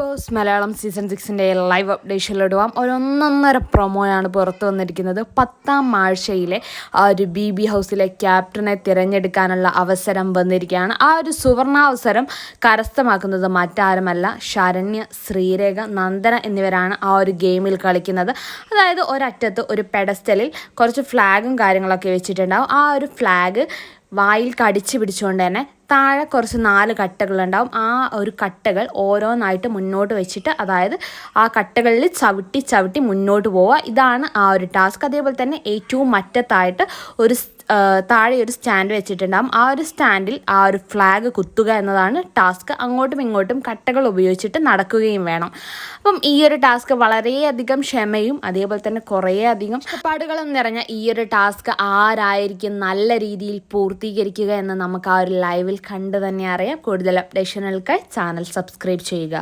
Boss Malayalam season സിക്സിന്റെ live അപ്ഡേഷനിലിടുവാം ഒരു ഒന്നൊന്നര പ്രൊമോയാണ് പുറത്തു വന്നിരിക്കുന്നത്. പത്താം ആഴ്ചയിലെ ആ ഒരു ബി ബി ഹൗസിലെ ക്യാപ്റ്റനെ തിരഞ്ഞെടുക്കാനുള്ള അവസരം വന്നിരിക്കുകയാണ്. ആ ഒരു സുവർണാവസരം കരസ്ഥമാക്കുന്നത് മറ്റാരുമല്ല ശരണ്യ ശ്രീരേഖ നന്ദന എന്നിവരാണ് ആ ഒരു ഗെയിമിൽ കളിക്കുന്നത്. അതായത് ഒരറ്റത്ത് ഒരു പെഡസ്റ്റലിൽ കുറച്ച് ഫ്ലാഗും കാര്യങ്ങളൊക്കെ വെച്ചിട്ടുണ്ടാവും. ആ ഒരു ഫ്ലാഗ് വായിൽ കടിച്ചു പിടിച്ചുകൊണ്ട് തന്നെ താഴെ കുറച്ച് നാല് കട്ടകളുണ്ടാവും. ആ ഒരു കട്ടകൾ ഓരോന്നായിട്ട് മുന്നോട്ട് വെച്ചിട്ട് അതായത് ആ കട്ടകളിൽ ചവിട്ടി ചവിട്ടി മുന്നോട്ട് പോവുക. ഇതാണ് ആ ഒരു ടാസ്ക്. അതേപോലെ തന്നെ ഏറ്റവും മറ്റത്തായിട്ട് ഒരു താഴെ ഒരു സ്റ്റാൻഡ് വെച്ചിട്ടുണ്ടാകും ആ ഒരു സ്റ്റാൻഡിൽ ആ ഒരു ഫ്ലാഗ് കുത്തുക എന്നതാണ് ടാസ്ക് അങ്ങോട്ടും ഇങ്ങോട്ടും കട്ടകൾ ഉപയോഗിച്ചിട്ട് നടക്കുകയും വേണം. അപ്പം ഈ ഒരു ടാസ്ക് വളരെയധികം ക്ഷമയും അതേപോലെ തന്നെ കുറേയധികം പാടുകളും നിറഞ്ഞ ഈ ഒരു ടാസ്ക് ആരായിരിക്കും നല്ല രീതിയിൽ പൂർത്തീകരിക്കുക എന്ന് നമുക്ക് ആ ഒരു ലൈവിൽ കണ്ടു തന്നെ അറിയാം. കൂടുതൽ അപ്ഡേഷനുകൾക്കായി ചാനൽ സബ്സ്ക്രൈബ് ചെയ്യുക.